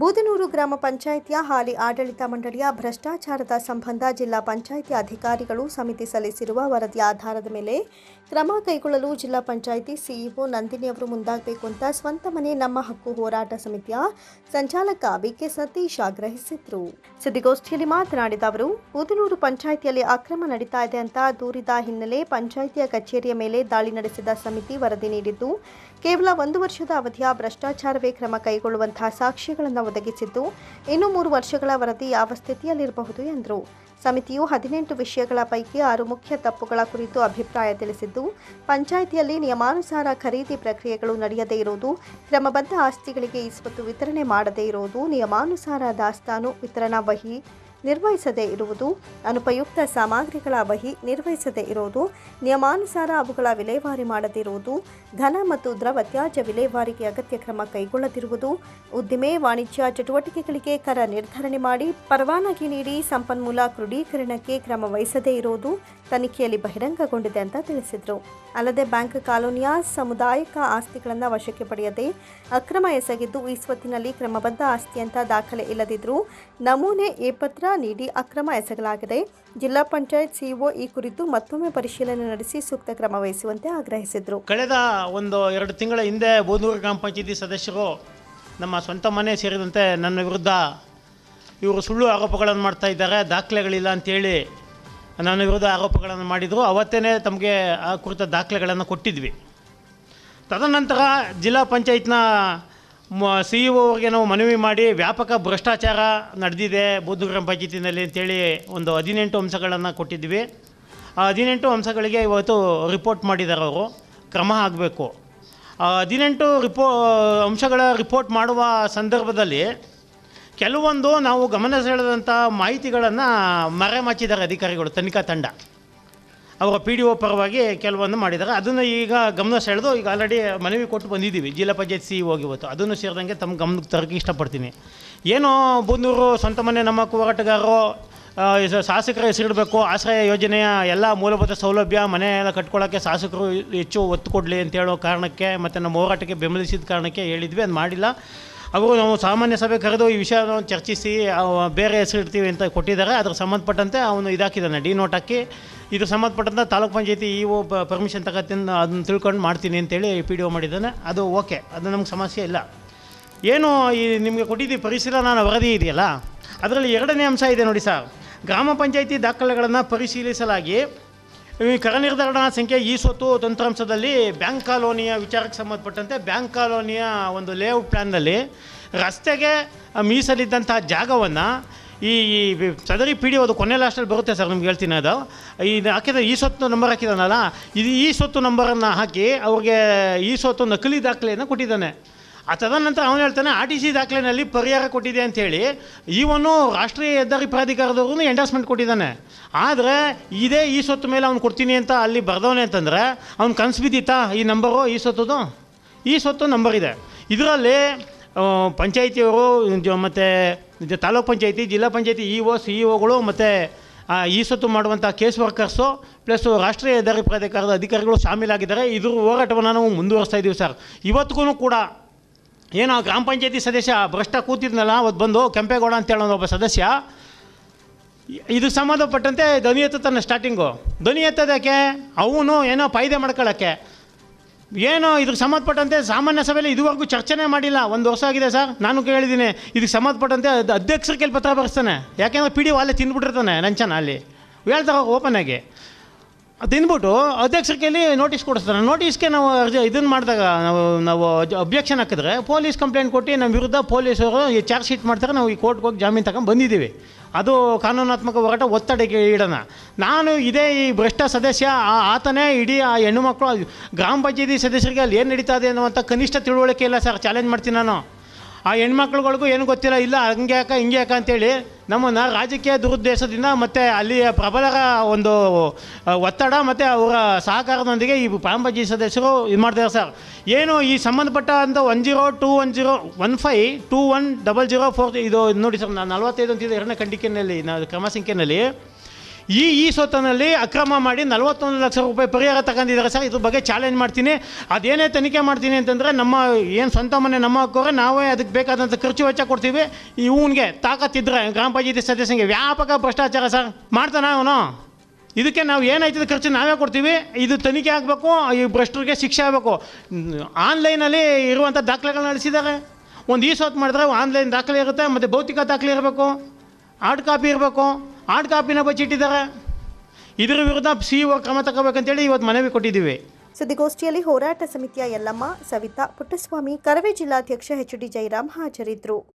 ಬೂದನೂರು ಗ್ರಾಮ ಪಂಚಾಯಿತಿಯ ಹಾಲಿ ಆಡಳಿತ ಮಂಡಳಿಯ ಭ್ರಷ್ಟಾಚಾರದ ಸಂಬಂಧ ಜಿಲ್ಲಾ ಪಂಚಾಯಿತಿ ಅಧಿಕಾರಿಗಳು ಸಮಿತಿ ಸಲ್ಲಿಸಿರುವ ವರದಿಯ ಆಧಾರದ ಮೇಲೆ ಕ್ರಮ ಕೈಗೊಳ್ಳಲು ಜಿಲ್ಲಾ ಪಂಚಾಯಿತಿ ಸಿಇಒ ನಂದಿನಿ ಅವರು ಮುಂದಾಗಬೇಕು ಅಂತ ಸ್ವಂತ ಮನೆ ನಮ್ಮ ಹಕ್ಕು ಹೋರಾಟ ಸಮಿತಿಯ ಸಂಚಾಲಕ ಬಿಕೆ ಸತೀಶ್ ಆಗ್ರಹಿಸಿದ್ರು. ಸುದ್ದಿಗೋಷ್ಠಿಯಲ್ಲಿ ಮಾತನಾಡಿದ ಅವರು, ಬೂದನೂರು ಪಂಚಾಯಿತಿಯಲ್ಲಿ ಅಕ್ರಮ ನಡೀತಾ ಇದೆ ಅಂತ ದೂರಿದ ಹಿನ್ನೆಲೆ ಪಂಚಾಯಿತಿಯ ಕಚೇರಿಯ ಮೇಲೆ ದಾಳಿ ನಡೆಸಿದ ಸಮಿತಿ ವರದಿ ನೀಡಿದ್ದು, ಕೇವಲ ಒಂದು ವರ್ಷದ ಅವಧಿಯ ಭ್ರಷ್ಟಾಚಾರವೇ ಕ್ರಮ ಕೈಗೊಳ್ಳುವಂತಹ ಸಾಕ್ಷ್ಯಗಳನ್ನು ಒದಗಿಸಿದ್ದು. ಇನ್ನು ಮೂರು ವರ್ಷಗಳ ವರದಿ ಯಾವ ಸ್ಥಿತಿಯಲ್ಲಿರಬಹುದು ಎಂದರು. ಸಮಿತಿಯು ಹದಿನೆಂಟು ವಿಷಯಗಳ ಪೈಕಿ ಆರು ಮುಖ್ಯ ತಪ್ಪುಗಳ ಕುರಿತು ಅಭಿಪ್ರಾಯ ತಿಳಿಸಿದ್ದು, ಪಂಚಾಯಿತಿಯಲ್ಲಿ ನಿಯಮಾನುಸಾರ ಖರೀದಿ ಪ್ರಕ್ರಿಯೆಗಳು ನಡೆಯದೇ ಇರುವುದು, ಕ್ರಮಬದ್ಧ ಆಸ್ತಿಗಳಿಗೆ ಇಸ್ವತ್ತು ವಿತರಣೆ ಮಾಡದೇ ಇರುವುದು, ನಿಯಮಾನುಸಾರ ದಾಸ್ತಾನು ವಿತರಣಾ ವಹಿ ನಿರ್ವಹಿಸದೇ ಇರುವುದು, ಅನುಪಯುಕ್ತ ಸಾಮಗ್ರಿಗಳ ಬಹಿ ನಿರ್ವಹಿಸದೇ ಇರುವುದು, ನಿಯಮಾನುಸಾರ ಅವುಗಳ ವಿಲೇವಾರಿ ಮಾಡದಿರುವುದು ಘನ ಮತ್ತು ದ್ರವ ತ್ಯಾಜ್ಯ ವಿಲೇವಾರಿಗೆ ಅಗತ್ಯ ಕ್ರಮ ಕೈಗೊಳ್ಳದಿರುವುದು, ಉದ್ದಿಮೆ, ವಾಣಿಜ್ಯ ಚಟುವಟಿಕೆಗಳಿಗೆ ಕರ ನಿರ್ಧರಣೆ ಮಾಡಿ ಪರವಾನಗಿ ನೀಡಿ ಸಂಪನ್ಮೂಲ ಕ್ರೋಢೀಕರಣಕ್ಕೆ ಕ್ರಮ ವಹಿಸದೇ ಇರುವುದು ತನಿಖೆಯಲ್ಲಿ ಬಹಿರಂಗಗೊಂಡಿದೆ ಅಂತ ತಿಳಿಸಿದರು. ಅಲ್ಲದೆ ಬ್ಯಾಂಕ್ ಕಾಲೋನಿಯ ಸಮುದಾಯಿಕ ಆಸ್ತಿಗಳನ್ನು ವಶಕ್ಕೆ ಪಡೆಯದೆ ಅಕ್ರಮ ಎಸಗಿದ್ದು ಈ ಸ್ವತ್ತಿನಲ್ಲಿ ಕ್ರಮಬದ್ಧ ಆಸ್ತಿ ಅಂತ ದಾಖಲೆ ಇಲ್ಲದಿದ್ದರೂ ನಮೂನೆ ಎ ಪತ್ರ ನೀಡಿ ಅಕ್ರಮ ಎಸಗಲಾಗಿದೆ. ಜಿಲ್ಲಾ ಪಂಚಾಯತ್ ಸಿಇಒ ಈ ಕುರಿತು ಮತ್ತೊಮ್ಮೆ ಪರಿಶೀಲನೆ ನಡೆಸಿ ಸೂಕ್ತ ಕ್ರಮ ವಹಿಸುವಂತೆ ಆಗ್ರಹಿಸಿದರು. ಕಳೆದ ಒಂದು ಎರಡು ತಿಂಗಳ ಹಿಂದೆ ಬೋದೂರು ಗ್ರಾಮ ಪಂಚಾಯತಿ ಸದಸ್ಯರು ನಮ್ಮ ಸ್ವಂತ ಮನೆ ಸೇರಿದಂತೆ ನನ್ನ ವಿರುದ್ಧ ಇವರು ಸುಳ್ಳು ಆರೋಪಗಳನ್ನು ಮಾಡ್ತಾ ಇದ್ದಾರೆ, ದಾಖಲೆಗಳಿಲ್ಲ ಅಂತೇಳಿ ನನ್ನ ವಿರುದ್ಧ ಆರೋಪಗಳನ್ನು ಮಾಡಿದರು. ಅವತ್ತೇ ತಮಗೆ ಆ ಕುರಿತ ದಾಖಲೆಗಳನ್ನು ಕೊಟ್ಟಿದ್ವಿ. ತದನಂತರ ಜಿಲ್ಲಾ ಪಂಚಾಯತ್ನ ಸಿ ಇ ಅವ್ರಿಗೆ ನಾವು ಮನವಿ ಮಾಡಿ ವ್ಯಾಪಕ ಭ್ರಷ್ಟಾಚಾರ ನಡೆದಿದೆ ಬೌದ್ಧ ಗ್ರಾಮ ಪಂಚಾಯತಿನಲ್ಲಿ ಅಂತೇಳಿ ಒಂದು ಹದಿನೆಂಟು ಅಂಶಗಳನ್ನು ಕೊಟ್ಟಿದ್ವಿ. ಆ ಹದಿನೆಂಟು ಅಂಶಗಳಿಗೆ ಇವತ್ತು ರಿಪೋರ್ಟ್ ಮಾಡಿದ್ದಾರೆ ಅವರು. ಕ್ರಮ ಆಗಬೇಕು. ಆ ಹದಿನೆಂಟು ರಿಪೋ ಅಂಶಗಳ ರಿಪೋರ್ಟ್ ಮಾಡುವ ಸಂದರ್ಭದಲ್ಲಿ ಕೆಲವೊಂದು ನಾವು ಗಮನ ಸೆಳೆದಂಥ ಮಾಹಿತಿಗಳನ್ನು ಮರೆಮಾಚಿದ್ದಾರೆ ಅಧಿಕಾರಿಗಳು ತನಿಖಾ ತಂಡ. ಅವರ ಪಿ ಡಿ ಒ ಪರವಾಗಿ ಕೆಲವೊಂದು ಮಾಡಿದ್ದಾರೆ ಅದನ್ನು ಈಗ ಗಮನ ಸೆಳೆದು ಈಗ ಆಲ್ರೆಡಿ ಮನವಿ ಕೊಟ್ಟು ಬಂದಿದ್ದೀವಿ. ಜಿಲ್ಲಾ ಪಂಚಾಯತ್ ಸಿ ಹೋಗಿ ಇವತ್ತು. ಅದನ್ನು ಸೇರಿದಂಗೆ ತಮ್ಮ ಗಮನಕ್ಕೆ ತರಕ್ಕೆ ಇಷ್ಟಪಡ್ತೀನಿ. ಏನೋ ಬೂದೂರು ಸ್ವಂತ ಮನೆ ನಮ್ಮ ಹೋರಾಟಗಾರರು ಶಾಸಕರ ಹೆಸರಿಡಬೇಕು ಆಶ್ರಯ ಯೋಜನೆಯ ಎಲ್ಲ ಮೂಲಭೂತ ಸೌಲಭ್ಯ, ಮನೆ ಎಲ್ಲ ಕಟ್ಕೊಳ್ಳೋಕ್ಕೆ ಶಾಸಕರು ಹೆಚ್ಚು ಒತ್ತು ಕೊಡಲಿ ಅಂತ ಹೇಳೋ ಕಾರಣಕ್ಕೆ ಮತ್ತು ನಮ್ಮ ಹೋರಾಟಕ್ಕೆ ಬೆಂಬಲಿಸಿದ ಕಾರಣಕ್ಕೆ ಹೇಳಿದ್ವಿ. ಅದು ಮಾಡಿಲ್ಲ. ಅವರು ನಾವು ಸಾಮಾನ್ಯ ಸಭೆ ಕರೆದು ಈ ವಿಷಯವನ್ನು ಚರ್ಚಿಸಿ ಬೇರೆ ಹೆಸರಿಡ್ತೀವಿ ಅಂತ ಕೊಟ್ಟಿದ್ದಾರೆ. ಅದಕ್ಕೆ ಸಂಬಂಧಪಟ್ಟಂತೆ ಅವನು ಇದಾಕಿದ್ದಾನೆ. ಡಿ ನೋಟ್ ಹಾಕಿ ಇದ್ರ ಸಂಬಂಧಪಟ್ಟಂಥ taluk panchayat E O permission ತಗೋತೀನಿ, ಅದನ್ನು ತಿಳ್ಕೊಂಡು ಮಾಡ್ತೀನಿ ಅಂತೇಳಿ ಪಿ ಡಿ ಒ ಮಾಡಿದ್ದಾನೆ. ಅದು ಓಕೆ, ಅದು ನಮ್ಗೆ ಸಮಸ್ಯೆ ಇಲ್ಲ. ಏನು ಈ ನಿಮಗೆ ಕೊಟ್ಟಿದ್ದೀವಿ ನಾನು ವರದಿ ಇದೆಯಲ್ಲ, ಅದರಲ್ಲಿ ಎರಡನೇ ಅಂಶ ಇದೆ ನೋಡಿ ಸರ್. ಗ್ರಾಮ ಪಂಚಾಯತಿ ದಾಖಲೆಗಳನ್ನು ಪರಿಶೀಲಿಸಲಾಗಿ ಈ ಕರ ನಿರ್ಧಾರಣಾ ಸಂಖ್ಯೆ ಈ ಸೊತ್ತು ತಂತ್ರಾಂಶದಲ್ಲಿ ಬ್ಯಾಂಕ್ ಕಾಲೋನಿಯ ವಿಚಾರಕ್ಕೆ ಸಂಬಂಧಪಟ್ಟಂತೆ ಬ್ಯಾಂಕ್ ಕಾಲೋನಿಯ ಒಂದು ಲೇಔಟ್ ಪ್ಲ್ಯಾನ್ನಲ್ಲಿ ರಸ್ತೆಗೆ ಮೀಸಲಿದ್ದಂತಹ ಜಾಗವನ್ನು ಈ ಈ ಸದರಿ ಪಿ ಡಿ ಅದು ಕೊನೆ ಲಾಸ್ಟಲ್ಲಿ ಬರುತ್ತೆ ಸರ್, ನಿಮ್ಗೆ ಹೇಳ್ತೀನಿ ಅದು. ಇದು ಹಾಕಿದ್ರೆ ಈ ಸೊತ್ತು ನಂಬರ್ ಹಾಕಿದಾನಲ್ಲ, ಇದು ಈ ಸೊತ್ತು ನಂಬರನ್ನು ಹಾಕಿ ಅವ್ರಿಗೆ ಈ ಸೊತ್ತು ನಕಲಿ ದಾಖಲೆಯನ್ನು ಕೊಟ್ಟಿದ್ದಾನೆ. ಆ ತದನಂತರ ಅವನು ಹೇಳ್ತಾನೆ, ಆರ್ ಟಿ ಸಿ ದಾಖಲೆಯಲ್ಲಿ ಪರಿಹಾರ ಕೊಟ್ಟಿದೆ ಅಂಥೇಳಿ ಇವನು ರಾಷ್ಟ್ರೀಯ ಹೆದ್ದಾರಿ ಪ್ರಾಧಿಕಾರದವ್ರೂ ಎಂಡಾಸ್ಮೆಂಟ್ ಕೊಟ್ಟಿದ್ದಾನೆ. ಆದರೆ ಇದೇ ಈ ಸೊತ್ತು ಮೇಲೆ ಅವ್ನು ಕೊಡ್ತೀನಿ ಅಂತ ಅಲ್ಲಿ ಬರ್ದವನೇ ಅಂತಂದರೆ, ಅವ್ನು ಕನಸು ಬಿದ್ದಿತ್ತಾ ಈ ನಂಬರು ಈ ಸೊತ್ತದು? ಈ ಸೊತ್ತು ನಂಬರ್ ಇದೆ. ಇದರಲ್ಲಿ ಪಂಚಾಯಿತಿಯವರು ಮತ್ತು taluk panchayat, zilla panchayat, E O, C E ಒಗಳು ಮತ್ತು ಈ ಸ್ವತ್ತು ಮಾಡುವಂಥ ಕೇಸ್ ವರ್ಕರ್ಸು, ಪ್ಲಸ್ ರಾಷ್ಟ್ರೀಯ ಹೆದ್ದಾರಿ ಪ್ರಾಧಿಕಾರದ ಅಧಿಕಾರಿಗಳು ಶಾಮೀಲಾಗಿದ್ದಾರೆ. ಇದ್ರ ಹೋರಾಟವನ್ನು ನಾವು ಮುಂದುವರಿಸ್ತಾ ಇದ್ದೀವಿ ಸರ್. ಇವತ್ತಿಗೂ ಕೂಡ ಏನು ಗ್ರಾಮ ಪಂಚಾಯತಿ ಸದಸ್ಯ ಭ್ರಷ್ಟ ಕೂತಿದ್ನಲ್ಲ ಅವತ್ತು ಬಂದು ಕೆಂಪೇಗೌಡ ಅಂತ ಹೇಳೋ ಒಬ್ಬ ಸದಸ್ಯ. ಇದು ಸಂಬಂಧಪಟ್ಟಂತೆ ಧ್ವನಿ ತನ್ನ ಸ್ಟಾರ್ಟಿಂಗು ಧ್ವನಿ ಎತ್ತೋದಕ್ಕೆ ಅವನು ಏನೋ ಫಾಯ್ದೆ ಮಾಡ್ಕೊಳ್ಳೋಕ್ಕೆ ಏನು ಇದಕ್ಕೆ ಸಂಬಂಧಪಟ್ಟಂತೆ ಸಾಮಾನ್ಯ ಸಭೆಯಲ್ಲಿ ಇದುವರೆಗೂ ಚರ್ಚೆನೇ ಮಾಡಿಲ್ಲ. ಒಂದು ವರ್ಷ ಆಗಿದೆ ಸರ್. ನಾನು ಕೇಳಿದ್ದೀನಿ, ಇದಕ್ಕೆ ಸಂಬಂಧಪಟ್ಟಂತೆ ಅದು ಅಧ್ಯಕ್ಷರ ಕೇಳಿ ಪತ್ರ ಬರೆಸ್ತಾನೆ. ಯಾಕೆಂದ್ರೆ ಪಿ ಡಿ ಅಲ್ಲೇ ತಿಂದ್ಬಿಟ್ಟಿರ್ತಾನೆ ನಂಚನ ಅಲ್ಲಿ. ಹೇಳ್ತಾರೆ ಓಪನ್ ಆಗಿ. ತಿಂದ್ಬಿಟ್ಟು ಅಧ್ಯಕ್ಷರ ಕೈಲಿ ನೋಟಿಸ್ ಕೊಡಿಸ್ತಾರೆ ನೋಟಿಸ್ಗೆ ನಾವು ಅರ್ಜಿ ಇದನ್ನು ಮಾಡಿದಾಗ ನಾವು ನಾವು ಅಬ್ಜೆಕ್ಷನ್ ಹಾಕಿದ್ರೆ ಪೊಲೀಸ್ ಕಂಪ್ಲೇಂಟ್ ಕೊಟ್ಟು ನಮ್ಮ ವಿರುದ್ಧ ಪೊಲೀಸರು ಈ ಚಾರ್ಜ್ ಶೀಟ್ ಮಾಡ್ತಾರೆ. ನಾವು ಈ ಕೋರ್ಟ್ಗೆ ಹೋಗಿ ಜಾಮೀನು ತಗೊಂಡು ಬಂದಿದ್ದೀವಿ. ಅದು ಕಾನೂನಾತ್ಮಕ ಹೋರಾಟ ಒತ್ತಡಕ್ಕೆ ಇಡೋಣ ನಾನು ಇದೇ ಈ ಭ್ರಷ್ಟ ಸದಸ್ಯ ಆತನೇ ಇಡೀ ಆ ಹೆಣ್ಣು ಮಕ್ಕಳು ಗ್ರಾಮ ಪಂಚಾಯತಿ ಸದಸ್ಯರಿಗೆ ಅಲ್ಲಿ ಏನು ನಡೀತಾ ಇದೆ ಅನ್ನುವಂಥ ಕನಿಷ್ಠ ತಿಳುವಳಿಕೆ ಇಲ್ಲ ಸರ್. ಚಾಲೆಂಜ್ ಮಾಡ್ತೀನಿ ನಾನು. ಆ ಹೆಣ್ಮಕ್ಳುಗಳಿಗೂ ಏನು ಗೊತ್ತಿಲ್ಲ, ಇಲ್ಲ, ಹಂಗೆ ಯಾಕೆ, ಹಿಂಗೆ ಯಾಕೆ ಅಂತೇಳಿ ನಮ್ಮನ್ನು ರಾಜಕೀಯ ದುರುದ್ದೇಶದಿಂದ ಮತ್ತು ಅಲ್ಲಿಯ ಪ್ರಬಲರ ಒಂದು ಒತ್ತಡ ಮತ್ತು ಅವರ ಸಹಕಾರದೊಂದಿಗೆ ಈ ಪಾಂಬಜಿ ಸದಸ್ಯರು ಇದು ಮಾಡ್ತಾರೆ ಸರ್. ಏನು ಈ ಸಂಬಂಧಪಟ್ಟಂಥ one zero two one zero one five two one double zero four ಇದು ನೋಡಿ ಸರ್ ನಾನು ನಲ್ವತ್ತೈದು ಅಂತಿದೆ ಎರಡನೇ ಖಂಡಿಕೆನಲ್ಲಿ ನಾನು ಕ್ರಮ ಸಂಖ್ಯೆಯಲ್ಲಿ. ಈ ಈ ಸೊತ್ತಿನಲ್ಲಿ ಅಕ್ರಮ ಮಾಡಿ ನಲವತ್ತೊಂದು ಲಕ್ಷ ರೂಪಾಯಿ ಪರಿಹಾರ ತಗೊಂಡಿದ್ದಾರೆ ಸರ್. ಇದ್ರ ಬಗ್ಗೆ ಚಾಲೆಂಜ್ ಮಾಡ್ತೀನಿ. ಅದೇನೇ ತನಿಖೆ ಮಾಡ್ತೀನಿ ಅಂತಂದರೆ ನಮ್ಮ ಏನು ಸ್ವಂತ ಮನೆ ನಮ್ಮ ಹಾಕೋರೆ ನಾವೇ ಅದಕ್ಕೆ ಬೇಕಾದಂಥ ಖರ್ಚು ವೆಚ್ಚ ಕೊಡ್ತೀವಿ. ಇವನಿಗೆ ತಾಕತ್ತಿದ್ರೆ ಗ್ರಾಮ ಪಂಚಾಯತಿ ಸದಸ್ಯಂಗೆ ವ್ಯಾಪಕ ಭ್ರಷ್ಟಾಚಾರ ಸರ್. ಮಾಡ್ತಾನೆ ಅವನು? ಇದಕ್ಕೆ ನಾವು ಏನಾಯ್ತದ ಖರ್ಚು ನಾವೇ ಕೊಡ್ತೀವಿ. ಇದು ತನಿಖೆ ಆಗಬೇಕು, ಈ ಭ್ರಷ್ಟರಿಗೆ ಶಿಕ್ಷೆ ಆಗಬೇಕು. ಆನ್ಲೈನಲ್ಲಿ ಇರುವಂಥ ದಾಖಲೆಗಳನ್ನ ನಡೆಸಿದ್ದಾರೆ. ಒಂದು ಈ ಸೊತ್ತು ಮಾಡಿದ್ರೆ ಆನ್ಲೈನ್ ದಾಖಲೆ ಇರುತ್ತೆ, ಮತ್ತು ಭೌತಿಕ ದಾಖಲೆ ಇರಬೇಕು. ಹಾರ್ಡ್ ಕಾಪಿ ಇರಬೇಕು. ಹಾರ್ಡ್ ಕಾಪಿನ ಬಚ್ಚಿಟ್ಟಿದ್ದಾರೆ ಇದರ ವಿರುದ್ಧ ಸಿ ಒ ಕ್ರಮ ತಗೋಬೇಕಂತೇಳಿ ಇವತ್ತು ಮನವಿ ಕೊಟ್ಟಿದ್ದೀವಿ. ಸುದ್ದಿಗೋಷ್ಠಿಯಲ್ಲಿ ಹೋರಾಟ ಸಮಿತಿಯ ಯಲ್ಲಮ್ಮ, ಸವಿತಾ, ಪುಟ್ಟಸ್ವಾಮಿ, ಕರವೇ ಜಿಲ್ಲಾಧ್ಯಕ್ಷ ಎಚ್ ಡಿ ಜಯರಾಮ್ ಹಾಜರಿದ್ದರು.